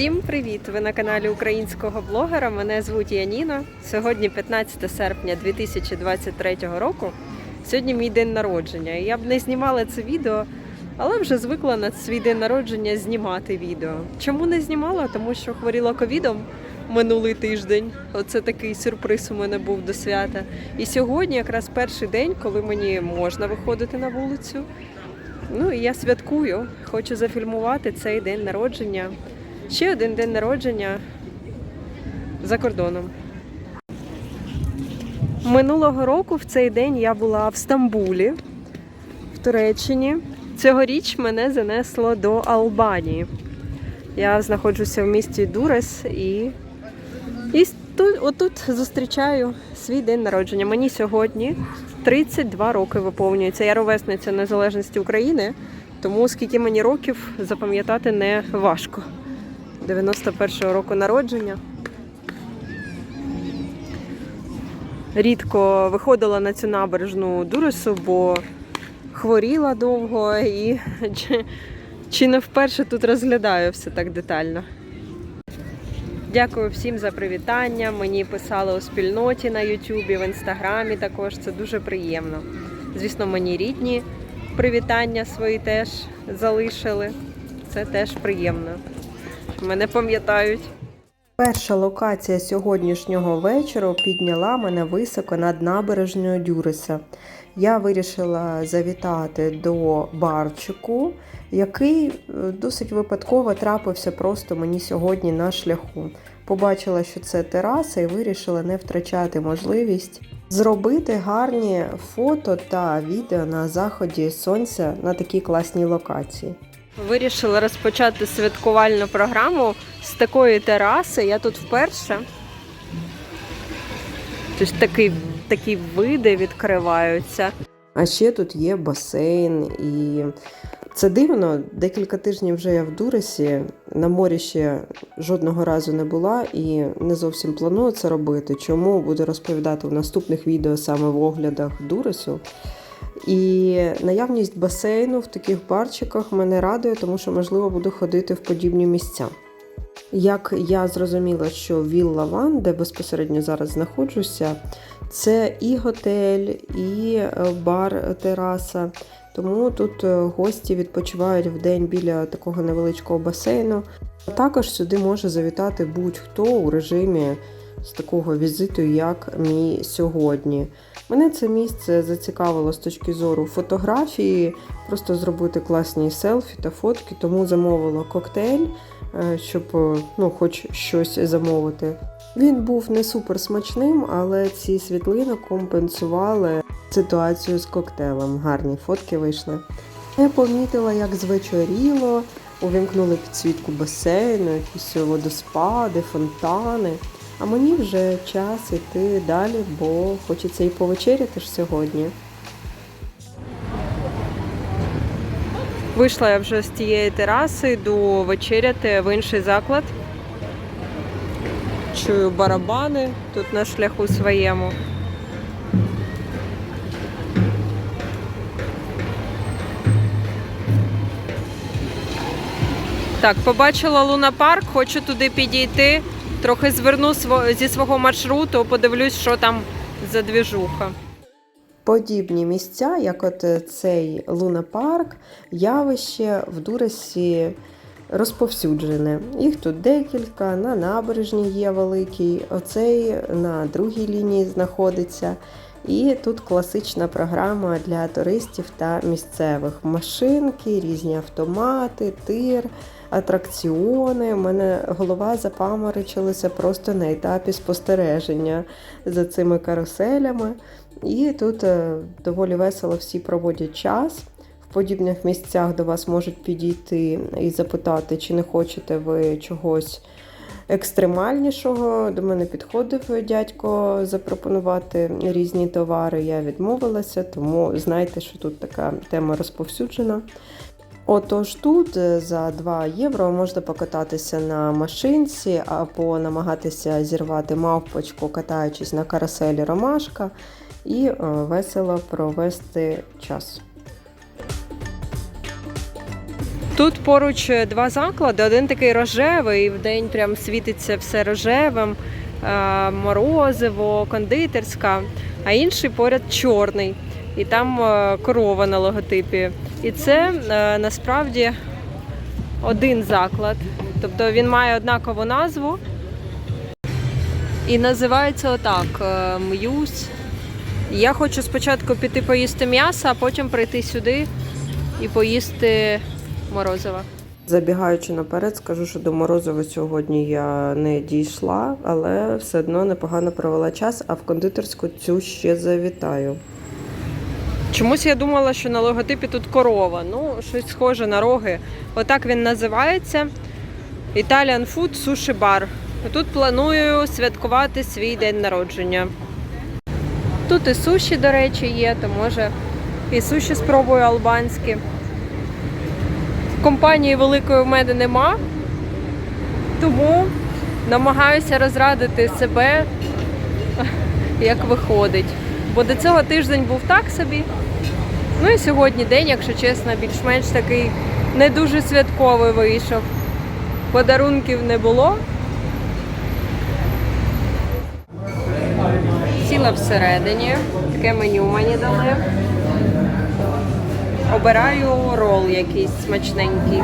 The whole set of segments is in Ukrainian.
Всім привіт! Ви на каналі українського блогера. Мене звуть Яніна. Сьогодні 15 серпня 2023 року. Сьогодні мій день народження. Я б не знімала це відео, але вже звикла на свій день народження знімати відео. Чому не знімала? Тому що хворіла ковідом минулий тиждень. Оце такий сюрприз у мене був до свята. І сьогодні якраз перший день, коли мені можна виходити на вулицю. Ну і я святкую, хочу зафільмувати цей день народження. Ще один день народження за кордоном. Минулого року в цей день я була в Стамбулі, в Туреччині. Цьогоріч мене занесло до Албанії. Я знаходжуся в місті Дурес і, і тут, отут зустрічаю свій день народження. Мені сьогодні 32 роки виповнюється. Я ровесниця Незалежності України, тому скільки мені років запам'ятати не важко. 91-го року народження. Рідко виходила на цю набережну Дуресу, бо хворіла довго і чи, чи не вперше тут розглядаю все так детально. Дякую всім за привітання. Мені писали у спільноті на Ютубі, в інстаграмі також. Це дуже приємно. Звісно, мені рідні привітання свої теж залишили. Це теж приємно. Мене пам'ятають. Перша локація сьогоднішнього вечора підняла мене високо над набережною Дюриса. Я вирішила завітати до барчику, який е, досить випадково трапився просто мені сьогодні на шляху. Побачила, що це тераса, і вирішила не втрачати можливість зробити гарні фото та відео на заході сонця на такій класній локації. Вирішила розпочати святкувальну програму з такої тераси. Я тут вперше. Тобто такі, такі види відкриваються. А ще тут є басейн, і це дивно. Декілька тижнів вже я в Дуресі. На морі ще жодного разу не була і не зовсім планую це робити. Чому буду розповідати в наступних відео саме в оглядах Дуресу. І наявність басейну в таких барчиках мене радує, тому що можливо буду ходити в подібні місця. Як я зрозуміла, що Вілла Ван, де безпосередньо зараз знаходжуся, це і готель, і е, бар тераса. Тому тут е, гості відпочивають в день біля такого невеличкого басейну. А також сюди може завітати будь-хто у режимі з такого візиту, як мій сьогодні. Мене це місце зацікавило з точки зору фотографії, просто зробити класні селфі та фотки, тому замовила коктейль, е, щоб е, ну, хоч щось замовити. Він був не супер смачним, але ці світлини компенсували ситуацію з коктейлем. Гарні фотки вийшли. Я помітила, як звечоріло, увімкнули підсвітку басейну, якісь водоспади, фонтани. А мені вже час іти далі, бо хочеться і повечеряти ж сьогодні. Вийшла я вже з тієї тераси, йду вечеряти в інший заклад. Чую барабани тут на шляху своєму. Так, побачила Луна Парк, хочу туди підійти. Трохи зверну зі свого маршруту, подивлюсь, що там за двіжуха. Подібні місця, як от е, цей лунапарк, явище в Дуресі розповсюджене. Їх тут декілька, на набережні є великий, оцей на другій лінії знаходиться. І тут класична програма для туристів та місцевих. Машинки, різні автомати, тир, атракціони. У мене голова запаморочилася просто на етапі спостереження за цими каруселями. І тут е, доволі весело всі проводять час. В подібних місцях до вас можуть підійти і запитати, чи не хочете ви чогось екстремальнішого. До мене підходив дядько запропонувати різні товари. Я відмовилася, тому знайте, що тут така тема розповсюджена. Отож тут е, за 2 євро можна покататися на машинці або намагатися зірвати мавпочку, катаючись на каруселі ромашка, і е, весело провести час. Тут поруч е, два заклади. Один такий рожевий, і вдень прям світиться все рожевим, е, морозиво, кондитерська, а інший поряд чорний. І там е, корова на логотипі. І це насправді один заклад. Тобто він має однакову назву. І називається отак М'юз. Я хочу спочатку піти поїсти м'ясо, а потім прийти сюди і поїсти морозива. Забігаючи наперед, скажу, що до морозива сьогодні я не дійшла, але все одно непогано провела час, а в кондитерську цю ще завітаю. Чомусь я думала, що на логотипі тут корова. Ну, щось схоже на роги. Отак він називається. Italian Food Sushi Bar. Тут планую святкувати свій день народження. Тут і суші, до речі, є, то може і суші спробую албанські. Компанії великої в мене нема, тому намагаюся розрадити себе, як виходить. Бо до цього тиждень був так собі. Ну і сьогодні день, якщо чесно, більш-менш такий не дуже святковий вийшов. Подарунків не було. Сіла всередині, таке меню мені дали. Обираю рол якийсь смачненький.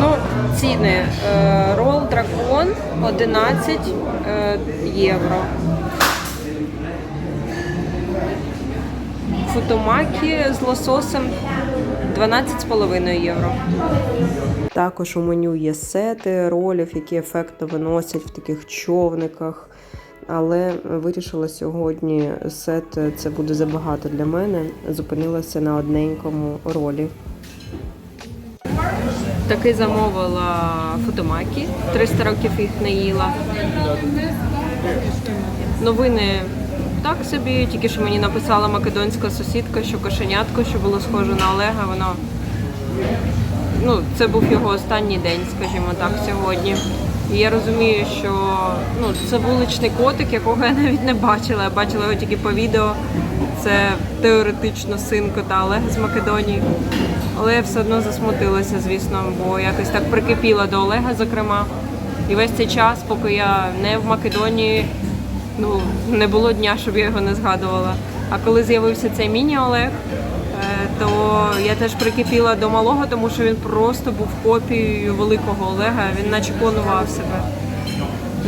Ну, ціни. Е, Рол дракон 11 е, євро. Футомакі з лососем 12,5 євро. Також у меню є сети ролів, які ефектно виносять в таких човниках. Але вирішила сьогодні сет це буде забагато для мене. Зупинилася на одненькому ролі. Таки замовила фотомакі. 300 років їх не їла. Новини так собі, тільки що мені написала македонська сусідка, що кошенятко, що було схоже на Олега, воно ну, це був його останній день, скажімо так, сьогодні. І я розумію, що ну, це вуличний котик, якого я навіть не бачила. Я бачила його тільки по відео. Це теоретично син кота Олега з Македонії. Але я все одно засмутилася, звісно, бо якось так прикипіла до Олега, зокрема. І весь цей час, поки я не в Македонії, ну, не було дня, щоб я його не згадувала. А коли з'явився цей міні-Олег, то я теж прикипіла до малого, тому що він просто був копією великого Олега, він наче клонував себе.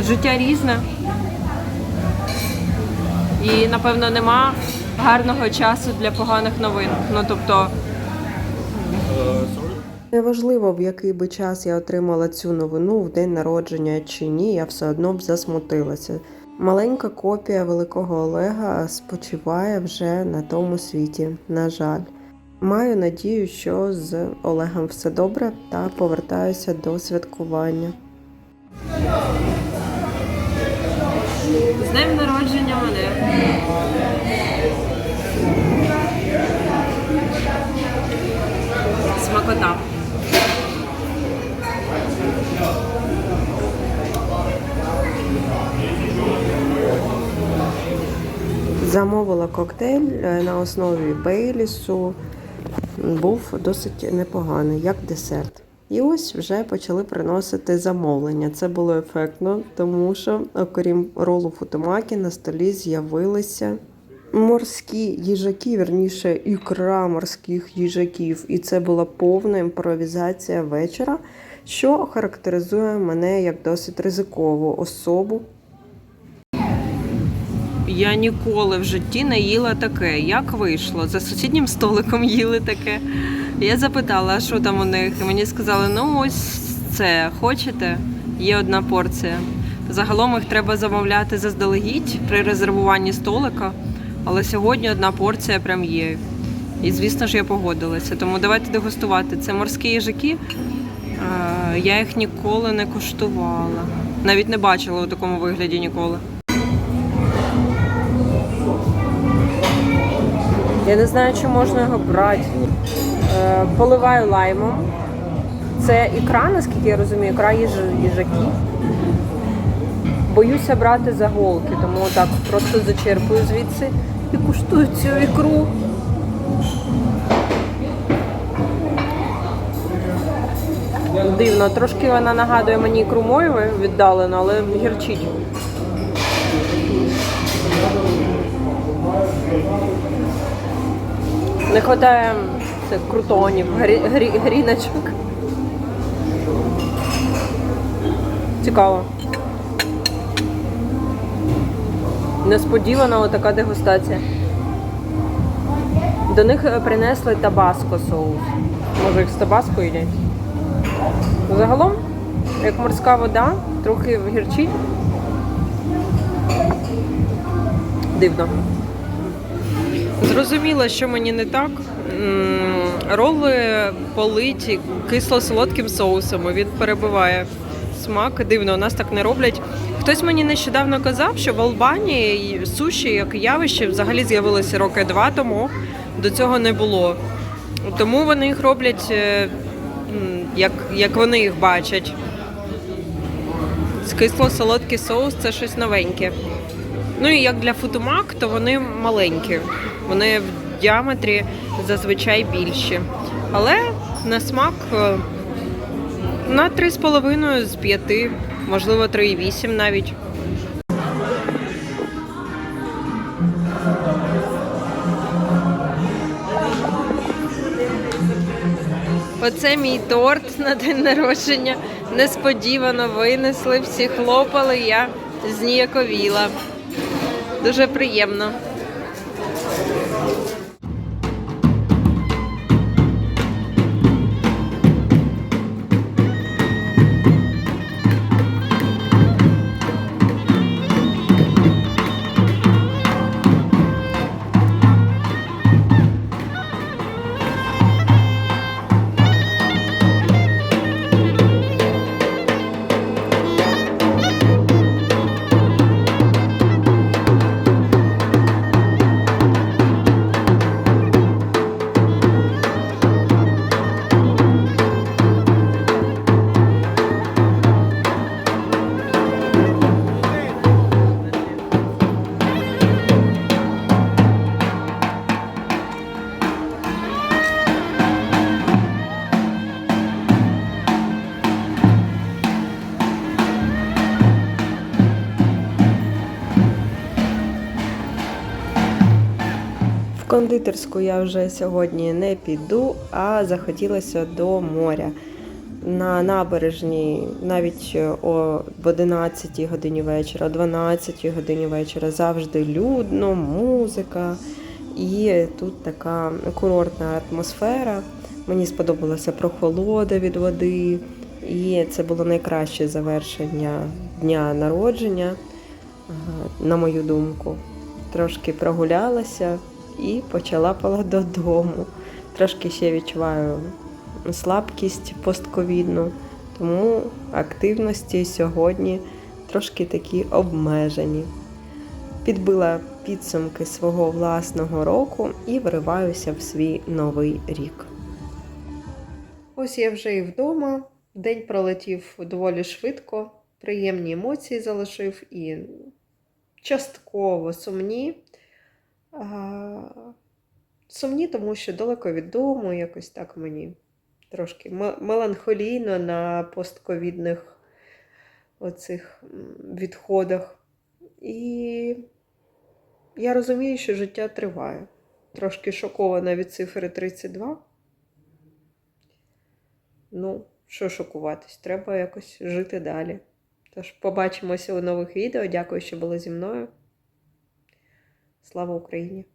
Життя різне. І, напевно, нема гарного часу для поганих новин. Ну, тобто, Неважливо, в який би час я отримала цю новину в день народження чи ні, я все одно б засмутилася. Маленька копія великого Олега спочиває вже на тому світі, на жаль. Маю надію, що з Олегом все добре та повертаюся до святкування. З днем народження мене. Смакота. Замовила коктейль е, на основі бейлісу. Був досить непоганий, як десерт. І ось вже почали приносити замовлення. Це було ефектно, тому що, окрім ролу футомакі, на столі з'явилися морські їжаки, вірніше, ікра морських їжаків. І це була повна імпровізація вечора, що характеризує мене як досить ризикову особу. Я ніколи в житті не їла таке. Як вийшло? За сусіднім столиком їли таке. Я запитала, що там у них, і мені сказали, ну ось це хочете? Є одна порція. Загалом їх треба замовляти заздалегідь при резервуванні столика, але сьогодні одна порція прям є. І звісно ж я погодилася. Тому давайте дегустувати. Це морські їжаки. Я їх ніколи не куштувала. Навіть не бачила у такому вигляді ніколи. Я не знаю, чи можна його брати. Е, поливаю лаймом. Це ікра, наскільки я розумію, ікра їжаків. Боюся брати заголки, тому так просто зачерпую звідси і куштую цю ікру. Дивно, трошки вона нагадує мені ікру мойви віддалено, але гірчить. Не вистачає цих крутонів, грі, грі, гріночок. Цікаво. Несподівана така дегустація. До них е, принесли табаско соус. Може їх з табаско їдять? Загалом, як морська вода, трохи гірчить. Дивно. Зрозуміло, що мені не так. Роли политі кисло-солодким соусом. Він перебиває смак. Дивно, у нас так не роблять. Хтось мені нещодавно казав, що в Албанії суші як явище взагалі з'явилося роки два тому. До цього не було. Тому вони їх роблять е, як, як вони їх бачать. Кисло-солодкий соус це щось новеньке. Ну і як для футумак, то вони маленькі. Вони в діаметрі зазвичай більші. Але на смак е, на 3,5 з 5, можливо 3,8 навіть. Оце мій торт на день народження. Несподівано винесли, всі хлопали, я зніяковіла. Дуже приємно. Кондитерську я вже сьогодні не піду, а захотілося до моря. На набережній навіть о в 11 годині вечора, о 12 годині вечора завжди людно, музика. І тут така курортна атмосфера. Мені сподобалася прохолода від води, і це було найкраще завершення дня народження, на мою думку. Трошки прогулялася і почала пала додому. Трошки ще відчуваю слабкість постковідну, тому активності сьогодні трошки такі обмежені. Підбила підсумки свого власного року і вриваюся в свій новий рік. Ось я вже і вдома. День пролетів доволі швидко, приємні емоції залишив і частково сумні. Сумні, тому що далеко від дому, якось так мені трошки меланхолійно на постковідних оцих відходах. І я розумію, що життя триває. Трошки шокована від цифри 32. Ну, що шокуватись? Треба якось жити далі. Тож побачимося у нових відео. Дякую, що були зі мною. Слава Україні!